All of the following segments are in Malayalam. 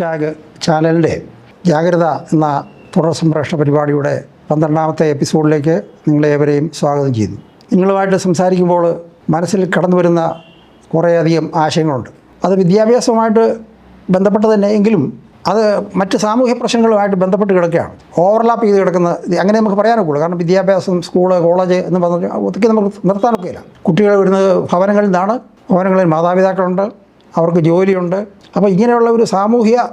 ടാഗ് ചാനലിന്റെ ജാഗ്രത എന്ന തുടർ സംപ്രേഷണ പരിപാടിയുടെ പന്ത്രണ്ടാമത്തെ എപ്പിസോഡിലേക്ക് നിങ്ങളെ ഏവരെയും സ്വാഗതം ചെയ്യുന്നു. നിങ്ങളുമായിട്ട് സംസാരിക്കുമ്പോൾ മനസ്സിൽ കടന്നു വരുന്ന കുറേയധികം ആശയങ്ങളുണ്ട്. അത് വിദ്യാഭ്യാസവുമായിട്ട് ബന്ധപ്പെട്ട് തന്നെ എങ്കിലും അത് മറ്റ് സാമൂഹ്യ പ്രശ്നങ്ങളുമായിട്ട് ബന്ധപ്പെട്ട് കിടക്കുകയാണ്. ഓവർലാപ്പ് ചെയ്ത് കിടക്കുന്ന അങ്ങനെ നമുക്ക് പറയാനൊക്കുള്ളൂ കാരണം വിദ്യാഭ്യാസം സ്കൂൾ കോളേജ് എന്ന് പറഞ്ഞാൽ ഒത്തിരി നമുക്ക് നിർത്താനൊക്കെയില്ല. കുട്ടികൾ വരുന്നത് ഭവനങ്ങളിൽ നിന്നാണ്. ഭവനങ്ങളിൽ മാതാപിതാക്കളുണ്ട്. അവർക്ക് ജോലിയുണ്ട്. അപ്പോൾ ഇങ്ങനെയുള്ള ഒരു സാമൂഹ്യ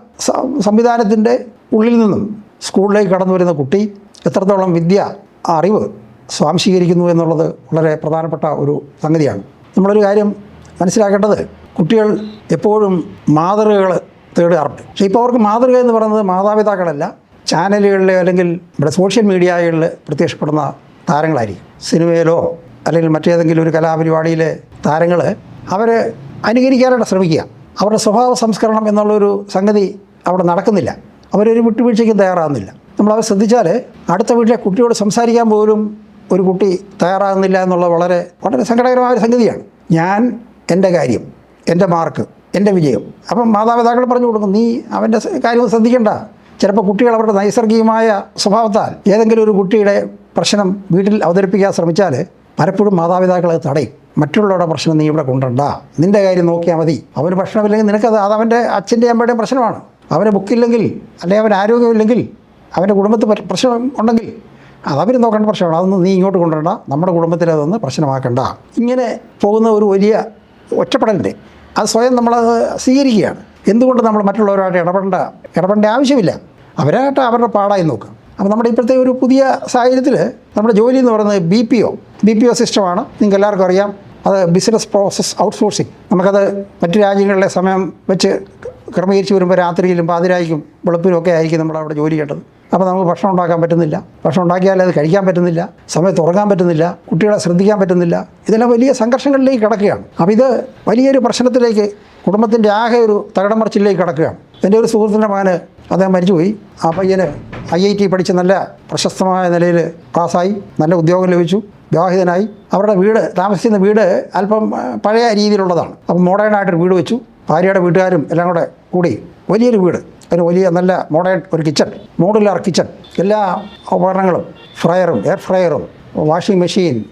സംവിധാനത്തിന്റെ ഉള്ളിൽ നിന്നും സ്കൂളിലേക്ക് കടന്നു വരുന്ന കുട്ടി എത്രത്തോളം വിദ്യ അറിവ് സ്വാംശീകരിക്കുന്നു എന്നുള്ളത് വളരെ പ്രധാനപ്പെട്ട ഒരു സംഗതിയാണ്. നമ്മളൊരു കാര്യം മനസ്സിലാക്കേണ്ടത് കുട്ടികൾ എപ്പോഴും മാതൃകകൾ തേടാറുണ്ട് പക്ഷേ ഇപ്പോൾ അവർക്ക് മാതൃക എന്ന് പറയുന്നത് മാതാപിതാക്കളല്ല ചാനലുകളിൽ അല്ലെങ്കിൽ നമ്മുടെ സോഷ്യൽ മീഡിയകളിൽ പ്രത്യക്ഷപ്പെടുന്ന താരങ്ങളായിരിക്കും. സിനിമയിലോ അല്ലെങ്കിൽ മറ്റേതെങ്കിലും ഒരു കലാപരിപാടിയിലെ താരങ്ങൾ അവർ അനുകരിക്കാനായിട്ട് ശ്രമിക്കുക. അവരുടെ സ്വഭാവ സംസ്കരണം എന്നുള്ളൊരു സംഗതി അവിടെ നടക്കുന്നില്ല. അവരൊരു വിട്ടുവീഴ്ചയ്ക്കും തയ്യാറാകുന്നില്ല. നമ്മളവർ ശ്രദ്ധിച്ചാൽ അടുത്ത വീട്ടിലെ കുട്ടിയോട് സംസാരിക്കാൻ പോലും ഒരു കുട്ടി തയ്യാറാകുന്നില്ല എന്നുള്ള വളരെ വളരെ സങ്കടകരമായ ഒരു സംഗതിയാണ്. ഞാൻ എന്റെ കാര്യം എന്റെ മാർക്ക് എന്റെ വിജയം. അപ്പം മാതാപിതാക്കൾ പറഞ്ഞു കൊടുക്കും നീ അവന്റെ കാര്യം ശ്രദ്ധിക്കേണ്ട. ചിലപ്പോൾ കുട്ടികൾ അവരുടെ നൈസർഗികമായ സ്വഭാവത്താൽ ഏതെങ്കിലും ഒരു കുട്ടിയുടെ പ്രശ്നം വീട്ടിൽ അവതരിപ്പിക്കാൻ ശ്രമിച്ചാൽ പലപ്പോഴും മാതാപിതാക്കൾ അത് തടയും. മറ്റുള്ളവരുടെ പ്രശ്നം നീ ഇവിടെ കൊണ്ടണ്ട. നിന്റെ കാര്യം നോക്കിയാൽ മതി. അവന് ഭക്ഷണമില്ലെങ്കിൽ നിനക്കത് അത് അവന്റെ അച്ഛന്റെ അമ്മയുടെയും പ്രശ്നമാണ്. അവന് ബുക്കില്ലെങ്കിൽ അല്ലെങ്കിൽ അവൻ ആരോഗ്യമില്ലെങ്കിൽ അവന്റെ കുടുംബത്തിൽ പ്രശ്നം ഉണ്ടെങ്കിൽ അതവർ നോക്കേണ്ട പ്രശ്നമാണ്. അതൊന്നും നീ ഇങ്ങോട്ട് കൊണ്ടുവരണ്ട. നമ്മുടെ കുടുംബത്തിൽ അതൊന്ന് പ്രശ്നമാക്കണ്ട. ഇങ്ങനെ പോകുന്ന ഒരു വലിയ ഒറ്റപ്പെടലിന്റെ അത് സ്വയം നമ്മൾ സ്വീകരിക്കുകയാണ്. എന്തുകൊണ്ട് നമ്മൾ മറ്റുള്ളവരുമായിട്ട് ഇടപെടേണ്ട ഇടപെടേണ്ട ആവശ്യമില്ല? അവരായിട്ട് അവരുടെ പാടായി നോക്കുക അപ്പോൾ നമ്മുടെ ഇപ്പോഴത്തെ ഒരു പുതിയ സാഹചര്യത്തിൽ നമ്മുടെ ജോലി എന്ന് പറയുന്നത് B P O B P O സിസ്റ്റമാണ്. നിങ്ങൾക്ക് എല്ലാവർക്കും അറിയാം. അത് ബിസിനസ് പ്രോസസ് ഔട്ട്സോഴ്സിങ് നമുക്കത് മറ്റു രാജ്യങ്ങളിലെ സമയം വെച്ച് ക്രമീകരിച്ച് വരുമ്പോൾ രാത്രിയിലും പാതിരായിക്കും വെളുപ്പിലും ഒക്കെ ആയിരിക്കും നമ്മൾ അവിടെ ജോലി ചെയ്യേണ്ടത്. അപ്പോൾ നമുക്ക് ഭക്ഷണം ഉണ്ടാക്കാൻ പറ്റുന്നില്ല. ഭക്ഷണം ഉണ്ടാക്കിയാൽ അത് കഴിക്കാൻ പറ്റുന്നില്ല. സമയത്ത് ഉറങ്ങാൻ പറ്റുന്നില്ല. കുട്ടികളെ ശ്രദ്ധിക്കാൻ പറ്റുന്നില്ല. ഇതെല്ലാം വലിയ സംഘർഷങ്ങളിലേക്ക് കിടക്കുകയാണ്. അപ്പോൾ ഇത് വലിയൊരു പ്രശ്നത്തിലേക്ക് കുടുംബത്തിന്റെ ആകെ ഒരു തകടമറിച്ചിലേക്ക് കിടക്കുകയാണ്. എന്റെ ഒരു സുഹൃത്തിന്റെ മകന് അദ്ദേഹം മരിച്ചുപോയി. ആ പയ്യന് ഐ ഐ ടി പഠിച്ച് നല്ല പ്രശസ്തമായ നിലയിൽ പാസ്സായി നല്ല ഉദ്യോഗം ലഭിച്ചു വിവാഹിതനായി. അവരുടെ വീട് താമസിക്കുന്ന വീട് അല്പം പഴയ രീതിയിലുള്ളതാണ്. അപ്പം മോഡേൺ ആയിട്ടൊരു വീട് വെച്ചു. ഭാര്യയുടെ വീട്ടുകാരും എല്ലാം കൂടെ കൂടി വലിയൊരു വീട്. അതിന് വലിയ നല്ല മോഡേൺ ഒരു കിച്ചൺ മോഡുലാർ കിച്ചൺ. എല്ലാ ഉപകരണങ്ങളും ഫ്രയറും എയർ ഫ്രയറും വാഷിംഗ് മെഷീൻ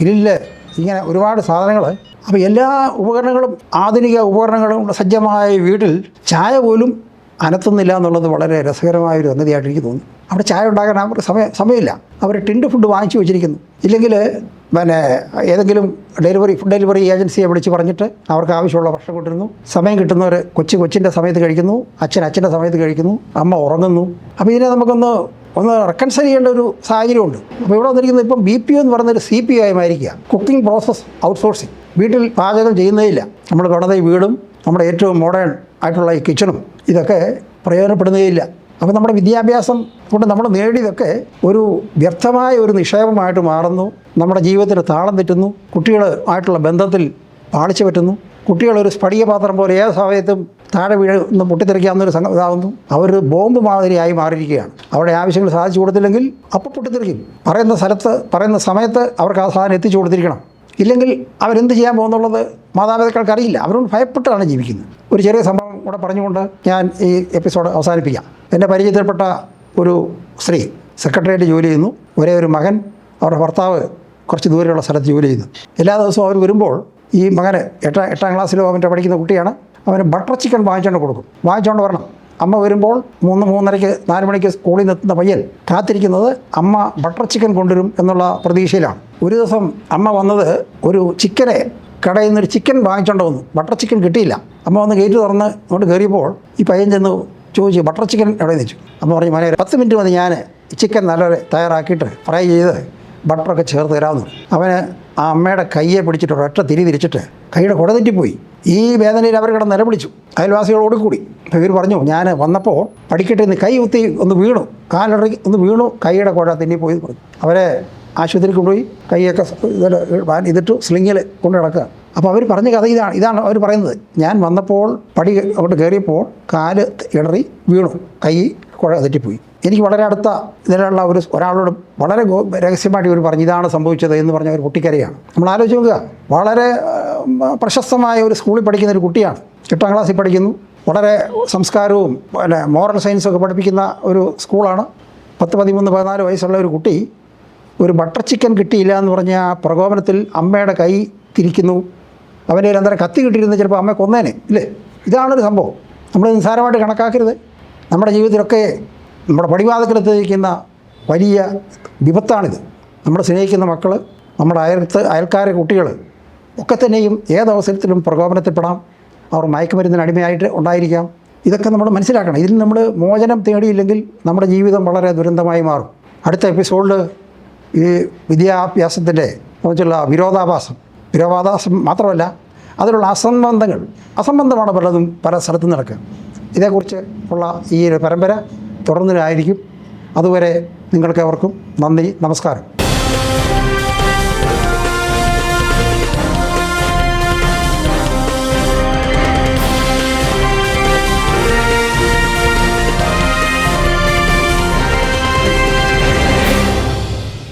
ഗ്രില്ല് ഇങ്ങനെ ഒരുപാട് സാധനങ്ങൾ. അപ്പോൾ എല്ലാ ഉപകരണങ്ങളും ആധുനിക ഉപകരണങ്ങളും സജ്ജമായ വീട്ടിൽ ചായ പോലും അനത്തുന്നില്ല എന്നുള്ളത് വളരെ രസകരമായ ഒരു സംഗതിയായിട്ട് എനിക്ക് തോന്നുന്നു അവിടെ ചായ ഉണ്ടാക്കാൻ അവർക്ക് സമയം സമയമില്ല. അവർ ടിൻഡ് ഫുഡ് വാങ്ങിച്ചു വെച്ചിരിക്കുന്നു. ഇല്ലെങ്കിൽ പിന്നെ ഏതെങ്കിലും ഡെലിവറി ഫുഡ് ഡെലിവറി ഏജൻസിയെ വിളിച്ച് പറഞ്ഞിട്ട് അവർക്ക് ആവശ്യമുള്ള ഭക്ഷണം കൊണ്ടിരുന്നു സമയം കിട്ടുന്നവർ കൊച്ചു കൊച്ചിന്റെ സമയത്ത് കഴിക്കുന്നു. അച്ഛൻ അച്ഛന്റെ സമയത്ത് കഴിക്കുന്നു. അമ്മ ഉറങ്ങുന്നു. അപ്പോൾ ഇതിനെ നമുക്കൊന്ന് ഒന്ന് റെക്കൺസൈൽ ചെയ്യേണ്ട ഒരു സാഹചര്യമുണ്ട്. അപ്പോൾ ഇവിടെ വന്നിരിക്കുന്നത് ഇപ്പം ബി പി ഒ എന്ന് പറയുന്നൊരു സി പി ആയി ആയിരിക്കുക. കുക്കിംഗ് പ്രോസസ് ഔട്ട്സോഴ്സിങ് വീട്ടിൽ പാചകം ചെയ്യുന്നേയില്ല നമ്മൾ കടന്നേ വീടും നമ്മുടെ ഏറ്റവും മോഡേൺ ആയിട്ടുള്ള ഈ കിച്ചണും ഇതൊക്കെ പ്രയോജനപ്പെടുന്നേയില്ല അപ്പോൾ നമ്മുടെ വിദ്യാഭ്യാസം കൊണ്ട് നമ്മൾ നേടിയതൊക്കെ ഒരു വ്യർത്ഥമായ ഒരു നിക്ഷേപമായിട്ട് മാറുന്നു. നമ്മുടെ ജീവിതത്തിന് താളം തെറ്റുന്നു. കുട്ടികളുമായിട്ടുള്ള ബന്ധത്തിൽ പാളിച്ചു പറ്റുന്നു. കുട്ടികളൊരു സ്ഫടികപാത്രം പോലെ ഏത് സമയത്തും താഴെ വീഴുന്ന പൊട്ടിത്തെറിക്കാവുന്നൊരു സംഘം ഇതാകുന്നു അവർ ബോംബ് മാതിരിയായി മാറിയിരിക്കുകയാണ്. അവരുടെ ആവശ്യങ്ങൾ സാധിച്ചു കൊടുത്തില്ലെങ്കിൽ അപ്പം പൊട്ടിത്തെറിക്കും. പറയുന്ന സ്ഥലത്ത് പറയുന്ന സമയത്ത് അവർക്ക് ആ സാധനം എത്തിച്ചു കൊടുത്തിരിക്കണം. ഇല്ലെങ്കിൽ അവരെന്ത് ചെയ്യാൻ പോകുന്നുള്ളത് മാതാപിതാക്കൾക്ക് അറിയില്ല അവരോട് ഭയപ്പെട്ടാണ് ജീവിക്കുന്നത്. ഒരു ചെറിയ സംഭവം കൂടെ പറഞ്ഞുകൊണ്ട് ഞാൻ ഈ എപ്പിസോഡ് അവസാനിപ്പിക്കാം. എന്റെ പരിചയത്തിൽപ്പെട്ട ഒരു സ്ത്രീ സെക്രട്ടറിയേറ്റ് ജോലി ചെയ്യുന്നു. ഒരേ ഒരു മകൻ അവരുടെ ഭർത്താവ് കുറച്ച് ദൂരെയുള്ള സ്ഥലത്ത് ജോലി ചെയ്യുന്നു. എല്ലാ ദിവസവും അവർ വരുമ്പോൾ ഈ മകന് എട്ടാം എട്ടാം ക്ലാസ്സിലോ അവന്റെ പഠിക്കുന്ന കുട്ടിയാണ് അവന് ബട്ടർ ചിക്കൻ വാങ്ങിച്ചുകൊണ്ട് കൊടുക്കും. വാങ്ങിച്ചുകൊണ്ട് വരണം. അമ്മ വരുമ്പോൾ മൂന്ന് മൂന്നരയ്ക്ക് നാല് മണിക്ക് സ്കൂളിൽ നിന്ന് എത്തുന്ന പയ്യൻ കാത്തിരിക്കുന്നത് അമ്മ ബട്ടർ ചിക്കൻ കൊണ്ടുവരും എന്നുള്ള പ്രതീക്ഷയിലാണ്. ഒരു ദിവസം അമ്മ വന്നത് ഒരു ചിക്കനെ കടയിൽ നിന്നൊരു ചിക്കൻ വാങ്ങിച്ചുകൊണ്ട് വന്നു. ബട്ടർ ചിക്കൻ കിട്ടിയില്ല. അമ്മ വന്ന് ഗേറ്റ് തുറന്ന് അങ്ങോട്ട് കയറിയപ്പോൾ ഈ പയ്യൻ ചെന്ന് ചോദിച്ചു ബട്ടർ ചിക്കൻ എവിടെ? വെച്ചു അമ്മ പറഞ്ഞു മോനെ പത്ത് മിനിറ്റ് മതി ഞാൻ ചിക്കൻ നല്ലപോലെ തയ്യാറാക്കിയിട്ട് ഫ്രൈ ചെയ്ത് ബട്ടറൊക്കെ ചേർത്ത് തരാമെന്ന്. അവന് ആ അമ്മയുടെ കയ്യെ പിടിച്ചിട്ട് ഒരൊറ്റ തിരി തിരിച്ചിട്ട് കൈയുടെ കുട തെറ്റിപ്പോയി. ഈ വേദനയിൽ അവർ കിടന്ന് നിലവിളിച്ചു. അയൽവാസികളോട് കൂടി. ഇവർ പറഞ്ഞു ഞാൻ വന്നപ്പോൾ പഠിക്കട്ടെ നിന്ന് കൈ കുത്തി ഒന്ന് വീണു. കാലിടറി ഒന്ന് വീണു കൈയുടെ കുഴ തെന്നിപ്പോയി പോയി അവരെ ആശുപത്രിയിൽ കൊണ്ടുപോയി കൈയൊക്കെ ഇതിട്ട് സ്ലിങ്ങിൽ കൊണ്ട് കിടക്കുക അപ്പോൾ അവർ പറഞ്ഞ കഥ ഇതാണ് ഇതാണ് അവർ പറയുന്നത്. ഞാൻ വന്നപ്പോൾ പടി അങ്ങോട്ട് കയറിയപ്പോൾ കാൽ ഇടറി വീണു കൈ കുഴ തെറ്റിപ്പോയി. എനിക്ക് വളരെ അടുത്ത ഇതിലുള്ള ഒരു ഒരാളോട് വളരെ രഹസ്യമായിട്ട് ഇവർ പറഞ്ഞു ഇതാണ് സംഭവിച്ചത് എന്ന് പറഞ്ഞ ഒരു കുട്ടിക്കരയാണ്. നമ്മൾ ആലോചിച്ച് നോക്കുക വളരെ പ്രശസ്തമായ ഒരു സ്കൂളിൽ പഠിക്കുന്ന ഒരു കുട്ടിയാണ്. എട്ടാം ക്ലാസ്സിൽ പഠിക്കുന്നു വളരെ സംസ്കാരവും പിന്നെ മോറൽ സയൻസൊക്കെ പഠിപ്പിക്കുന്ന ഒരു സ്കൂളാണ്. പത്ത് പതിമൂന്ന് പതിനാല് വയസ്സുള്ള ഒരു കുട്ടി ഒരു ബട്ടർ ചിക്കൻ കിട്ടിയില്ല എന്ന് പറഞ്ഞ പ്രകോപനത്തിൽ അമ്മയുടെ കൈ തിരിക്കുന്നു. അവന്റെ ഒരു അന്നേരം കത്തി കിട്ടിയിരുന്ന ചിലപ്പോൾ അമ്മ കൊന്നേനെ ഇല്ലേ? ഇതാണൊരു സംഭവം. നമ്മൾ നിസ്സാരമായിട്ട് കണക്കാക്കരുത്. നമ്മുടെ ജീവിതത്തിലൊക്കെ നമ്മുടെ പടിവാതക്കിലെത്തിയിരിക്കുന്ന വലിയ വിപത്താണിത്. നമ്മൾ സ്നേഹിക്കുന്ന മക്കൾ നമ്മുടെ അയൽത്ത് അയൽക്കാരെ കുട്ടികൾ ഒക്കെ തന്നെയും ഏതവസരത്തിലും പ്രകോപനത്തിൽപ്പെടാം. അവർ മയക്കുമരുന്നിന് അടിമയായിട്ട് ഉണ്ടായിരിക്കാം. ഇതൊക്കെ നമ്മൾ മനസ്സിലാക്കണം. ഇതിൽ നമ്മൾ മോചനം തേടിയില്ലെങ്കിൽ നമ്മുടെ ജീവിതം വളരെ ദുരന്തമായി മാറും. അടുത്ത എപ്പിസോഡിൽ ഈ വിദ്യാഭ്യാസത്തിന്റെ കുറിച്ചുള്ള വിരോധാഭാസം. വിരോധാഭാസം മാത്രമല്ല അതിലുള്ള അസംബന്ധങ്ങൾ. അസംബന്ധമാണ് പലതും പല സ്ഥലത്തും നടക്കുക. ഇതേക്കുറിച്ച് ഉള്ള ഈ ഒരു പരമ്പര തുടർന്നതായിരിക്കും അതുവരെ നിങ്ങൾക്ക് അവർക്കും നന്ദി നമസ്കാരം.